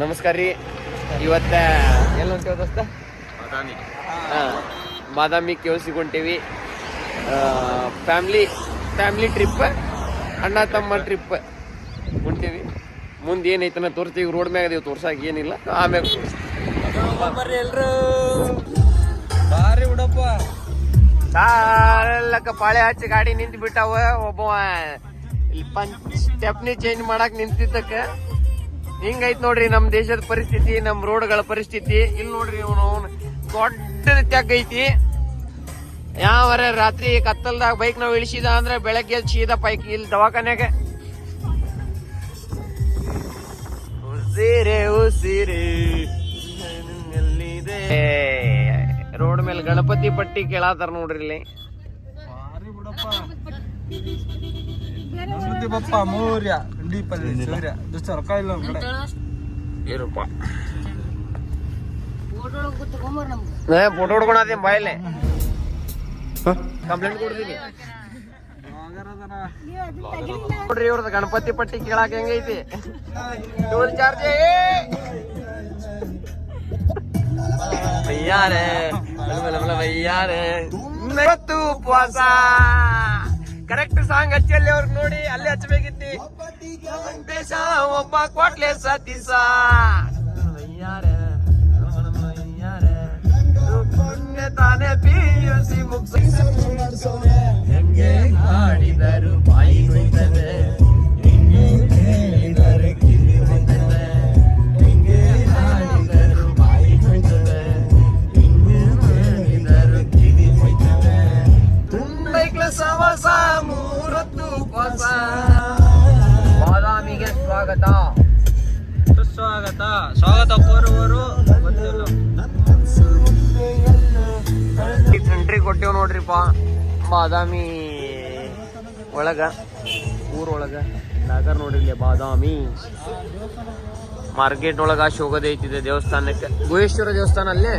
ನಮಸ್ಕಾರ ರೀ. ಇವತ್ತ ಎಲ್ಲ ಹೊಂಟೇವ ದೋಸ್ತ? ಹಾ, ಬಾದಾಮಿ ಕೇವ್ಸಿಗೆ ಹೊಂಟೇವಿ ಫ್ಯಾಮ್ಲಿ ಫ್ಯಾಮ್ಲಿ ಟ್ರಿಪ್ ಅಣ್ಣ ತಮ್ಮ ಟ್ರಿಪ್ ಹೊಂಟೇವಿ ಮುಂದೆ ಏನೈತನ ತೋರಿಸ್ತೀವಿ ರೋಡ್ ಮ್ಯಾಗ ಅದೇವು ತೋರ್ಸಾಕ ಏನಿಲ್ಲ ಆಮ್ಯಾಗ ಬರ್ರಿ ಎಲ್ಲರೂ ಬಾರಿ ಉಡಪ್ಪ. ಸಾಲಕ್ಕ ಪಾಳೆ ಹಚ್ಚಿ ಗಾಡಿ ನಿಂತು ಬಿಟ್ಟಾವ ಒಬ್ಬ ಇಲ್ಲಿ ಪಂಚ್ ಸ್ಟೆಪ್ನಿ ಚೇಂಜ್ ಮಾಡಕ್ ನಿಂತಿದ್ದಕ್ಕ. ಹಿಂಗೈತ್ ನೋಡ್ರಿ ನಮ್ ದೇಶದ ಪರಿಸ್ಥಿತಿ, ನಮ್ ರೋಡ್ಗಳ ಪರಿಸ್ಥಿತಿ. ಇಲ್ಲಿ ನೋಡ್ರಿ ಅವನು ದೊಡ್ಡ ತೆಗ್ ಐತಿ. ಯಾವರ ರಾತ್ರಿ ಕತ್ತಲ್ದಾಗ ಬೈಕ್ ನಾವ್ ಇಳಿಸಿದ ಅಂದ್ರೆ ಬೆಳಗ್ಗೆ ಸೀದಾ ಪೈಕ್ ಇಲ್ಲಿ ದವಾಖಾನ್ಯಾಗ. ಉಸಿರೆ ಉಸಿರೆ ರೋಡ್ ಮೇಲೆ ಗಣಪತಿ ಪಟ್ಟಿ ಕೇಳಾತಾರ ನೋಡ್ರಿ ಇಲ್ಲಿ. ಸುದ್ದಿ ಬಪ್ಪ ಮೌರ್ಯ ಡೀಪಲ್ಲಿ ಸೂರ್ಯ ದುಷ್ಟ ರೊಕ್ಕ ಇಲ್ಲ ನಮ್ ಕಡೆ ಏನಪ್ಪ ಏ ಫೋಟೋ ಹೊಡ್ಕೊಳತಿ ಬಾಯಲ್ಲೇ ಕಂಪ್ಲೇಂಟ್ ಕೊಡ್ತೀನಿ ನೋಡ್ರಿ ಇವ್ರದ್ದು ಗಣಪತಿ ಪಟ್ಟಿ ಕೇಳಾಕ ಹೆಂಗೈತಿ ಟೋಲ್ ಚಾರ್ಜ್ ಬಯ್ಯಾರೆ ಬಯ್ಯಾರೆ ಇವತ್ತು ಉಪವಾಸ ಕರೆಕ್ಟ್ ಸಾಂಗ್ ಹಚ್ಚಲ್ಲಿ ಅವ್ರಿಗೆ ನೋಡಿ, ಅಲ್ಲಿ ಹಚ್ಚಬೇಕಿತ್ತಿ ಒಬ್ಬ ಕೊಟ್ಲೆ ಸತೀಸ ಬಯ್ಯಾರೆ ಬಯ್ಯಾರೆ ಪುಣ್ಯ ತಾನೇ ಪಿಯುಸಿ ಮುಗಿಸ ಹೆಂಗೆ ಹಾಡಿದರು, ಬಾಯಿ ಕೊಯ್ತದೆ. ನೋಡ್ರಿಪ್ಪ ಬಾದಾಮಿ ಒಳಗ, ಊರೊಳಗ, ನಾಗರ್ ನೋಡಿರ್ಲಿ, ಬಾದಾಮಿ. ಮಾರ್ಕೆಟ್ ಒಳಗ ಶೋಗದ ಐತಿದೆ ದೇವಸ್ಥಾನಕ್ಕೆ. ಗುಹೇಶ್ವರ ದೇವಸ್ಥಾನ ಅಲ್ಲೇ?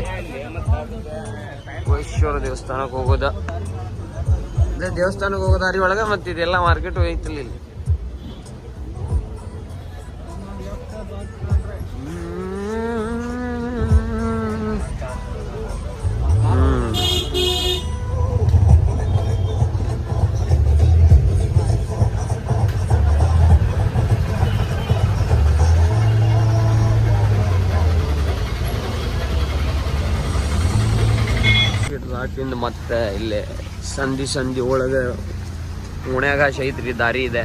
ಗುಹೇಶ್ವರ ದೇವಸ್ಥಾನಕ್ಕೆ ಹೋಗೋದ. ದೇವಸ್ಥಾನಕ್ಕೆ ಹೋಗೋದಾರಿ ಒಳಗ ಮತ್ತೆ ಇದೆಲ್ಲ ಮಾರ್ಕೆಟ್ ಐತಿಲ್ಲ ಇಲ್ಲಿ. ಘಾಟಿಂದ ಮತ್ತೆ ಇಲ್ಲಿ ಸಂಧಿ ಸಂಧಿ ಒಳಗೆ ಓಣ್ಯಾಗ ಐತ್ರಿ, ದಾರಿ ಇದೆ.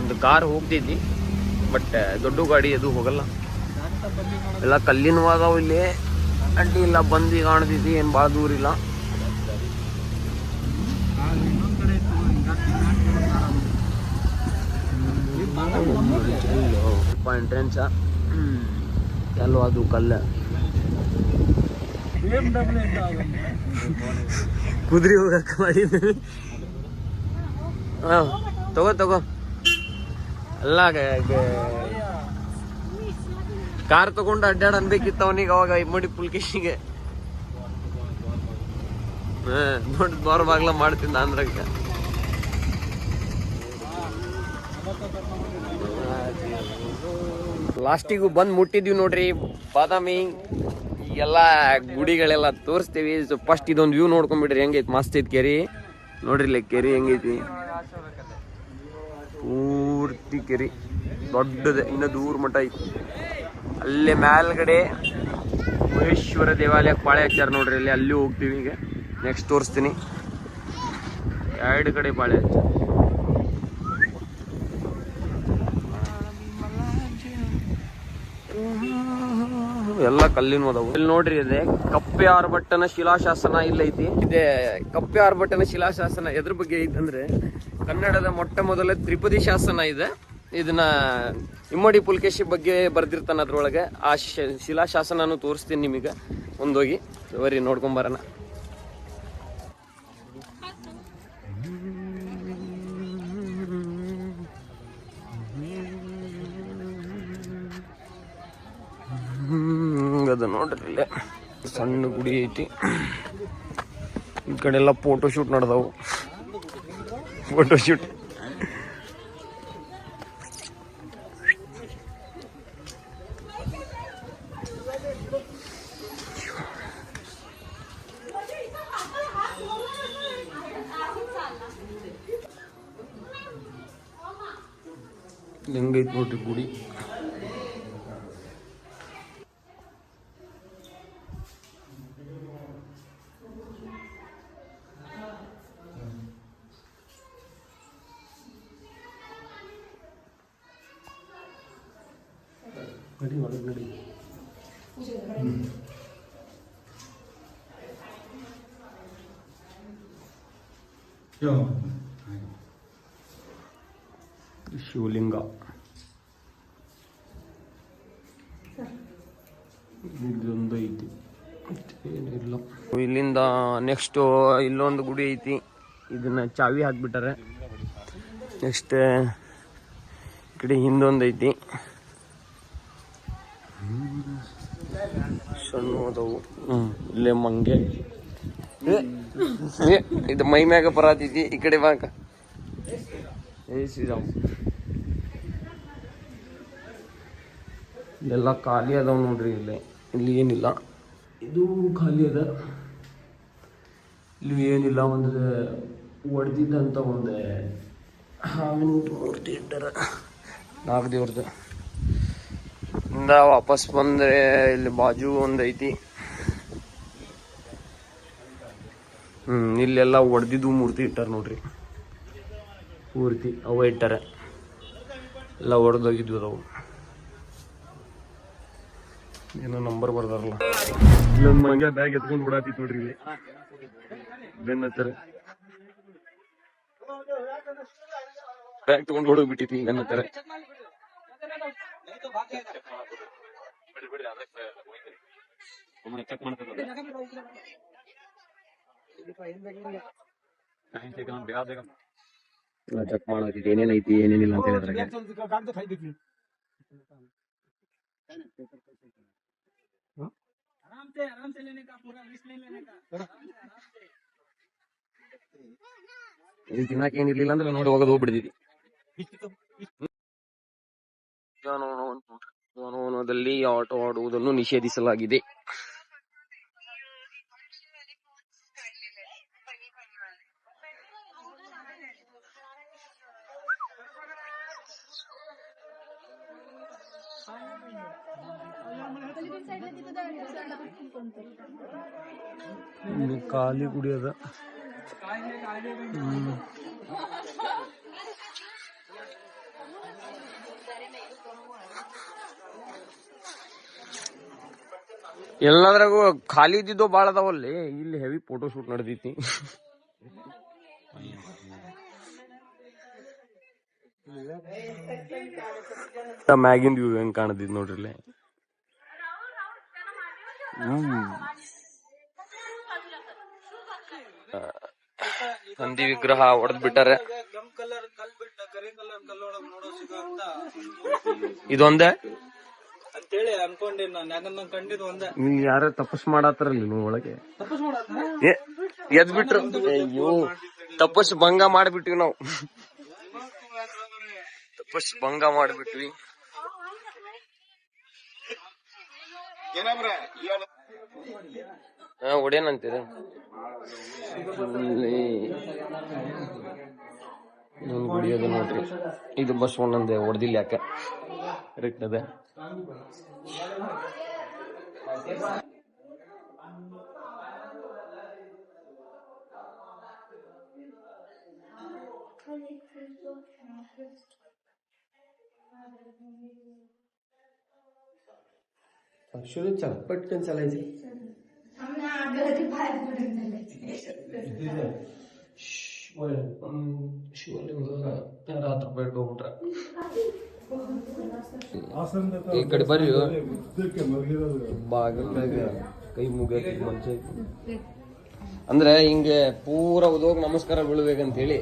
ಒಂದು ಕಾರ್ ಹೋಗ್ತೈತಿ ಬಟ್ ದೊಡ್ಡ ಗಾಡಿ ಅದು ಹೋಗಲ್ಲ. ಎಲ್ಲ ಕಲ್ಲಿನ ಅದಾವ ಇಲ್ಲಿ. ಅಡ್ಡಿ ಇಲ್ಲ, ಬಂದು ಕಾಣ್ತೈತಿ ಏನ್ ಭಾಳ ದೂರ ಇಲ್ಲ. ಎಂಟ್ರೆನ್ಸ್ ಎಲ್ಲೋ ಅದು ಕಲ್ಲ. ಕುದುರೆ ಹೋಗಕ್ಕೆ ಹಾ, ತಗೋ ತಗೋ. ಅಲ್ಲ ಕಾರ್ ತಗೊಂಡು ಅಡ್ಡಾಡ್ ಅನ್ಬೇಕಿತ್ತು ಅವನಿಗೆ ಅವಾಗ ಇಮ್ಮಡಿ ಪುಲ್ಕೇಶಿಗೆ. ನೋಡಿ ದೊರ ಬಾಗ್ಲ ಮಾಡ್ತಿದ್ದ ಲಾಸ್ಟಿಗೂ ಬಂದು ಮುಟ್ಟಿದ್ವಿ ನೋಡ್ರಿ, ಬಾದಾಮಿ. ಎಲ್ಲ ಗುಡಿಗಳೆಲ್ಲ ತೋರಿಸ್ತೀವಿ. ಫಸ್ಟ್ ಇದೊಂದು ವ್ಯೂ ನೋಡ್ಕೊಂಡ್ಬಿಡ್ರಿ, ಹೆಂಗೈತಿ? ಮಸ್ತ್ ಐತಿ ಕೆರಿ. ನೋಡ್ರಿ ಇಲ್ಲಿ ಕೆರಿ ಹೆಂಗೈತಿ. ಪೂರ್ತಿ ಕೆರಿ. ದೊಡ್ಡದೆ, ಇನ್ನ ದೂರ ಮಠ ಐತಿ. ಅಲ್ಲೇ ಮೇಲ್ಗಡೆ ಮಹೇಶ್ವರ ದೇವಾಲಯ ಪಾಳೆ ಹಚ್ಚಾರ ನೋಡ್ರಿ ಅಲ್ಲಿ ಅಲ್ಲಿ ಹೋಗ್ತೀವಿ ಈಗ. ನೆಕ್ಸ್ಟ್ ತೋರಿಸ್ತೀನಿ. ಎರಡು ಕಡೆ ಪಾಳೆ ಹಚ್ಚಾರ ಎಲ್ಲ ಕಲ್ಲಿನ ಅದಾವು. ಇಲ್ಲಿ ನೋಡ್ರಿ ಇದೆ ಕಪ್ಪೆ ಆರ್ಭಟ್ಟನ ಶಿಲಾಶಾಸನ ಇಲ್ಲೈತಿ ಇದೆ ಕಪ್ಪೆ ಆರ್ಭಟ್ಟನ ಶಿಲಾಶಾಸನ ಎದ್ರ ಬಗ್ಗೆ ಇದ್ದಂದ್ರೆ ಅಂದ್ರೆ ಕನ್ನಡದ ಮೊಟ್ಟ ಮೊದಲ ತ್ರಿಪದಿ ಶಾಸನ ಇದೆ. ಇದನ್ನ ಇಮ್ಮಡಿ ಪುಲ್ಕೇಶಿ ಬಗ್ಗೆ ಬರ್ದಿರ್ತಾನ ಅದ್ರೊಳಗೆ. ಆ ಶಿಲಾಶಾಸನ ತೋರಿಸ್ತೀನಿ ನಿಮಗೆ. ಮುಂದೋಗಿ ಬರೀ ನೋಡ್ಕೊಂಬರೋಣ കണ്ടിട്ടില്ല സണ്ണ് കുടിയേറ്റ് കടയിലുള്ള ഫോട്ടോഷൂട്ട് നടത്താവും ഫോട്ടോഷൂട്ട് ലങ്കയിൽ പോട്ടിക്കൂടി ಶಿವಲಿಂಗ. ಇದೊಂದು ಐತಿ. ಏನಿಲ್ಲ ಇಲ್ಲಿಂದ ನೆಕ್ಸ್ಟ್ ಇಲ್ಲೊಂದು ಗುಡಿ ಐತಿ. ಇದನ್ನ ಚಾವಿ ಹಾಕ್ಬಿಟ್ಟಾರೆ. ನೆಕ್ಸ್ಟ್ ಈ ಕಡೆ ಹಿಂದೊಂದು ಐತಿ. ಸಣ್ಣ ಅದಾವು. ಹ್ಮ್. ಇಲ್ಲೇ ಮಂಗೆ. ಇದು ಮೈ ಮ್ಯಾಗ ಬರತೈತಿ ಈ ಕಡೆ ಬಾಕ ಏ ಶ್ರೀರಾಮ್. ಇಲ್ಲೆಲ್ಲ ಖಾಲಿ ಅದಾವ ನೋಡ್ರಿ ಇಲ್ಲಿ. ಇಲ್ಲಿ ಏನಿಲ್ಲ. ಇದು ಖಾಲಿ ಅದ. ಇಲ್ಲಿ ಏನಿಲ್ಲ ಒಂದು ಒಡೆದಿದ್ದಂತ ಒಂದು ಹಾವಿನ ಮೂರ್ತಿ ಇಟ್ಟಾರ ನಾಲ್ಕು ದೇವ್ರದ್ದು ಇಂದ ವಾಪಸ್ ಬಂದ್ರೆ ಇಲ್ಲಿ ಬಾಜು ಒಂದೈತಿ ಐತಿ. ಹ್ಮ್ ಇಲ್ಲೆಲ್ಲ ಒಡೆದಿದ್ದು ಮೂರ್ತಿ ಇಟ್ಟಾರ ನೋಡ್ರಿ. ಪೂರ್ತಿ ಅವ ಇಟ್ಟಾರ. ಎಲ್ಲ ಒಡೆದೋಗಿದ್ವು ಅದಾವು. ಏನೋ ನಂಬರ್ ಬರ್ದಾರಲ್ಲ. ಇಲ್ಲೊಂದು ಮಂಗ್ಯ ಬ್ಯಾಗ್ ಎತ್ಕೊಂಡು ಬಿಡಾತಿತ್ತು ನೋಡ್ರಿ ಇಲ್ಲಿ. ಬೆನ್ನ ಹತ್ತಿರ ಬ್ಯಾಗ್ ತಗೊಂಡು ಹೊಡೋಗ್ಬಿಟ್ಟಿತಿ ಬೆನ್ನತ್ತಾರೆ ಹತ್ತಿರ ಚೆಕ್ ಮಾಡ್ತಿರೋದು ಚೆಕ್ ಮಾಡೋದು ಏನೇನು ಐತಿ ಏನೇನಿಲ್ಲ ಅಂತ ಹೇಳಿದ್ರಾಗೆ ಇದು ತಿನ್ನಕ್ಕೆ ಏನಿರ್ಲಿಲ್ಲ ಅಂದ್ರೆ ನೋಡಿ ಹೋಗೋದು ಹೋಗ್ಬಿಡ್ತಿದ್ವಿ ಉದ್ಯಾನವನದಲ್ಲಿ ಆಟ ಆಡುವುದನ್ನು ನಿಷೇಧಿಸಲಾಗಿದೆ. ಖಾಲಿ ಗುಡಿ ಎಲ್ಲದ್ರಾಗೂ ಖಾಲಿ ಇದ್ದಿದ್ದು ಭಾಳ ಅದಾವಲ್ಲಿ ಇಲ್ಲಿ ಹೆವಿ ಫೋಟೋ ಶೂಟ್ ನಡೆದೈತಿ. ಮ್ಯಾಗಿಂದ ವ್ಯೂ ಹೆಂಗ್ ಕಾಣದಿದ್ ನೋಡ್ರಿ ಇಲ್ಲಿ. ನಂದಿ ವಿಗ್ರಹ ಹೊಡೆದ್ ಬಿಟ್ಟಾರೆ ಇದೊಂದೇ? ಅಂತೇಳಿ ಅನ್ಕೊಂಡಿನ್ ನಾನು. ಕಂಡಿದ್ ಒಂದ. ನೀ ಯಾರ ತಪಸ್ ಮಾಡತ್ತಾರಲ್ಲ ನೀವು ಒಳಗೆ? ತಪಸ್ ಮಾಡತ್ತ ಏ ಎದ್ ಬಿಟ್ರು ಅಯ್ಯೋ ತಪಸ್ ಭಂಗ ಮಾಡ್ಬಿಟ್ವಿ ನಾವು. ತಪಸ್ ಭಂಗ ಮಾಡ್ಬಿಟ್ವಿ. ಹಾ ಒಡೇನಂತೀರ? ಇಲ್ಲಿ ಇನ್ನೊಂದ್ ಗುಡಿ ಅದ ನೋಡ್ರಿ. ಇದು ಬಸವಣ್ಣಂದೆ ಹೊಡೆದಿಲ್ಲ ಯಾಕೆ? अक्षर चपटकन चलायचे शिवले रात्र पेट डोंगरा ಈ ಕಡೆ ಬರ್ರಿ. ಕೈ ಮುಗಿಯತಿ ಮನುಷ್ಯ ಅಂದ್ರೆ ಹಿಂಗೆ ಪೂರ ಉದೋಗ್ ನಮಸ್ಕಾರ ಬೀಳ್ಬೇಕಂತ ಹೇಳಿ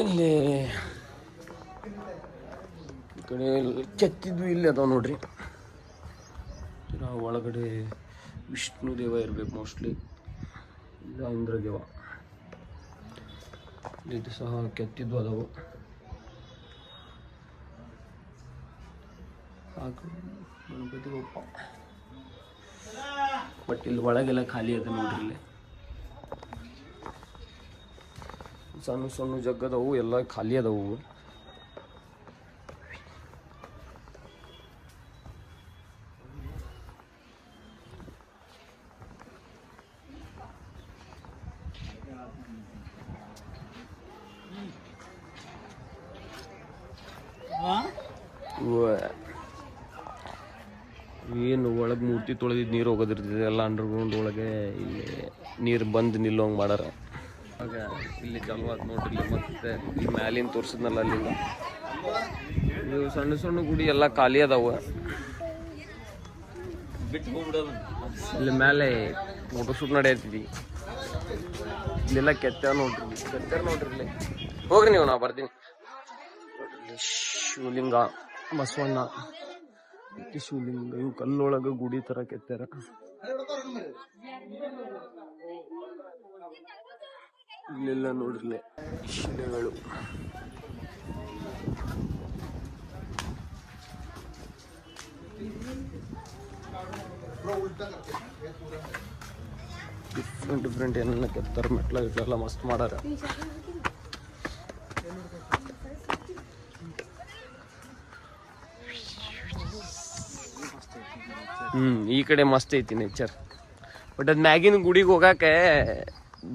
ಇಲ್ಲಿ ಈ ಕಡೆ ಕೆತ್ತಿದ್ವು ಇಲ್ಲಿ ಅದಾವ ನೋಡ್ರಿ. ಒಳಗಡೆ ವಿಷ್ಣು ದೇವ ಇರ್ಬೇಕು ಮೋಸ್ಟ್ಲಿ. ಇಲ್ಲ ಇಂದ್ರದೇವ. ಇದು ಸಹ ಕೆತ್ತಿದ್ದು ಅದಾವು ಸಾಕು ಗಣಪತಿ ಬಪ್ಪ ಬಟ್ ಇಲ್ಲಿ ಒಳಗೆಲ್ಲ ಖಾಲಿ ಅದ ನೋಡ್ರಿ ಇಲ್ಲಿ ಸಣ್ಣ ಸಣ್ಣ ಜಗ್ಗದವು ಎಲ್ಲ ಖಾಲಿ ಅದಾವು ತೊಳೆದಿದ್ದು ನೀರು ಹೋಗೋದಿರ್ತದೆ ಎಲ್ಲ ಅಂಡರ್ಗ್ರೌಂಡ್ ಒಳಗೆ ಇಲ್ಲಿ ನೀರು ಬಂದು ನಿಲ್ಲೋಂಗೆ ಮಾಡಾರ. ಆಗ ಇಲ್ಲಿ ಜಲವಾದ ನೋಡ್ರಿ ಇಲ್ಲಿ ಮತ್ತೆ ಈ ಮ್ಯಾಲಿನ ತೋರಿಸಿದ್ನಲ್ಲ ಅಲ್ಲಿಂದ. ಇದು ಸಣ್ಣ ಸಣ್ಣ ಗುಡಿ ಎಲ್ಲ ಖಾಲಿ ಅದಾವ. ಇಲ್ಲಿ ಮೇಲೆ ಫೋಟೋಶೂಟ್ ನಡೆಯತ್ತಿದ್ವಿ ಇಲ್ಲೆಲ್ಲ ಕೆತ್ತ ನೋಡ್ರಿ ಕೆತ್ತ ನೋಡ್ರಿ ಹೋಗ್ರಿ ನೀವು, ನಾ ಬರ್ತೀನಿ. ಶಿವಲಿಂಗ ಬಸವಣ್ಣ. ಶಿವಲಿಂಗ ಇವು ಕಲ್ಲೊಳಗ ಗುಡಿ ತರ ಕೆತ್ತಾರ ಇಲ್ಲೆಲ್ಲ ನೋಡ್ರಿ. ಶಿಲೆಗಳು. ಡಿಫ್ರೆಂಟ್ ಡಿಫ್ರೆಂಟ್ ಏನೆಲ್ಲ ಕೆತ್ತಾರ, ಮೆಟ್ಲ ಗಿಟ್ಲೆಲ್ಲ ಮಸ್ತ್ ಮಾಡಾರ ಹ್ಮ್ ಈ ಕಡೆ ಮಸ್ತ್ ಐತಿ ನೇಚರ್ ಬಟ್ ಅದ್ ಮ್ಯಾಗಿನ ಗುಡಿಗೆ ಹೋಗಕ್ಕೆ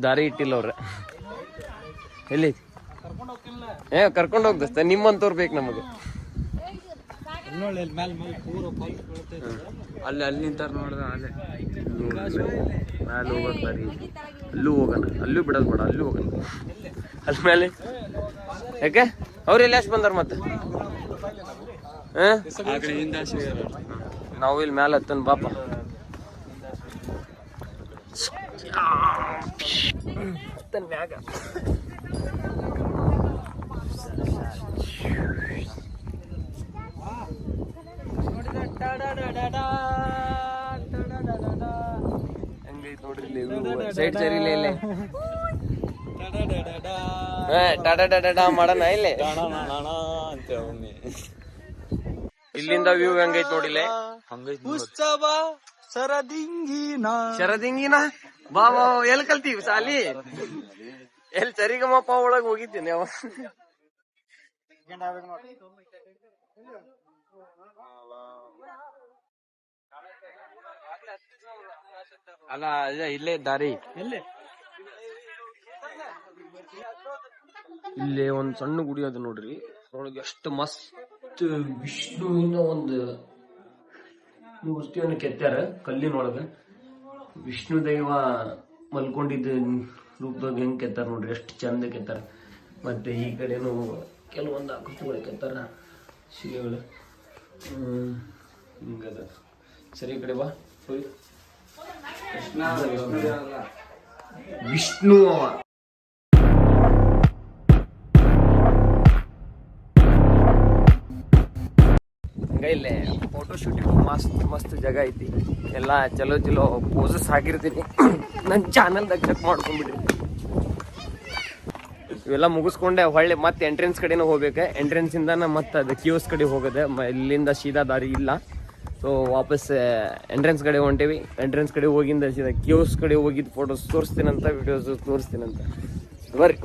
ದಾರಿ ಇಟ್ಟಿಲ್ಲ ಅವ್ರ. ಎಲ್ಲಿ? ಏ ಕರ್ಕೊಂಡು ಹೋಗ್ದಸ್ತ ನಿಮ್ಮಂತವ್ರು ಬೇಕು ನಮಗೆ. ಅಲ್ಲಿ ಅಲ್ಲಿ ನಿಂತಾರ ನೋಡ್ದ ಅಲ್ಲೇ. ಮ್ಯಾಲೆ ಹೋಗೋದ್ ಅಲ್ಲೂ ಹೋಗೋಣ. ಅಲ್ಲೂ ಬಿಡೋದು ಬೇಡ ಅಲ್ಲೂ ಹೋಗೋಣ. ಅಲ್ಲಿ ಮೇಲೆ ಯಾಕೆ? ಅವ್ರು ಎಲ್ಲಿ ಅಷ್ಟು ಬಂದಾರ ಮತ್ತೆ? ಹಾ? ನಾವು ಇಲ್ಲಿ ಮ್ಯಾಲೆ ಹತ್ತನ್ ಬಾಪ. ಹತ್ತನ್ ಮ್ಯಾಗ. ಹೆಂಗೈತ್ ನೋಡ್ರಿ ಇಲ್ಲಿ ಸೈಡ್ ಸರಿ ಇಲ್ಲ ಇಲ್ಲಿ. ಟಾಟಾ ಟಾಟಾ ಮಾಡೋಣ ಇಲ್ಲಿಂದ ವ್ಯೂ ಹೆಂಗೈತ್ ನೋಡಿಲ್ಲ ಉತ್ಸವ ಸರದಿಂಗಿನ ಶರದಿಂಗಿನ? ಬಾ ಬಾ ಎಲ್ಲಿ ಕಲ್ತೀವಿ ಸಾಲಿ ಎಲ್ಲಿ ಸರಿಗಮಪ್ಪ ಒಳಗ್ ಹೋಗಿದ್ದೀನಿ ಅವ. ಅಲ್ಲ ಅದೇ ಇಲ್ಲೇ ದಾರಿ. ಇಲ್ಲೇ ಇಲ್ಲಿ ಒಂದ್ ಸಣ್ಣ ಗುಡಿ ಅದ ನೋಡ್ರಿ. ಅದ್ರೊಳಗೆ ಎಷ್ಟು ಮಸ್ತ್ ವಿಷ್ಣುವಿನ ಒಂದು ಮೂರ್ತಿಯನ್ನು ಕೆತ್ತಾರ ಕಲ್ಲಿನೊಳಗೆ. ವಿಷ್ಣು ದೈವ ಮಲ್ಕೊಂಡಿದ್ದ ರೂಪದಾಗ ಹೆಂಗ್ ಕೆತ್ತಾರ ನೋಡ್ರಿ ಎಷ್ಟು ಚಂದ ಕೆತ್ತಾರ. ಮತ್ತೆ ಈ ಕಡೆನು ಕೆಲವೊಂದು ಆಕೃತಿಗಳು ಕೆತ್ತಾರ ಶಿಲೆಗಳು. ಹ್ಮ್ ಹಿಂಗದ. ಸರಿ ಈ ಕಡೆ ಬಾ. ವಿಷ್ಣು ಅವ. ಇಲ್ಲೇ ಫೋಟೋ ಶೂಟಿಂಗ್ ಮಸ್ತ್ ಮಸ್ತ್ ಜಾಗ ಐತಿ. ಎಲ್ಲ ಚಲೋ ಚಲೋ ಪೋಸಸ್ ಹಾಕಿರ್ತೀನಿ. ನನ್ನ ಚಾನಲ್ದಾಗ ಚೆಕ್ ಮಾಡ್ಕೊಂಡ್ಬಿಡ್ರಿ. ಇವೆಲ್ಲ ಮುಗಿಸ್ಕೊಂಡೆ ಹೊಳ್ಳಿ ಮತ್ತೆ ಎಂಟ್ರೆನ್ಸ್ ಕಡೆನೂ ಹೋಗ್ಬೇಕು. ಎಂಟ್ರೆನ್ಸ್ ಇಂದ ಮತ್ತೆ ಅದು ಕ್ಯೂಸ್ ಕಡೆ ಹೋಗೋದೆ. ಇಲ್ಲಿಂದ ಸೀದಾ ದಾರಿ ಇಲ್ಲ. ಸೊ ವಾಪಸ್ ಎಂಟ್ರೆನ್ಸ್ ಕಡೆ ಹೊಂಟೇವಿ. ಎಂಟ್ರೆನ್ಸ್ ಕಡೆ ಹೋಗಿಂದ ಸೀದಾ ಕ್ಯೂಸ್ ಕಡೆ ಹೋಗಿದ್ದು ಫೋಟೋಸ್ ತೋರಿಸ್ತೀನಂತ ವಿಡಿಯೋಸ್ ತೋರಿಸ್ತೀನಂತ. ಬರ್ರಿ.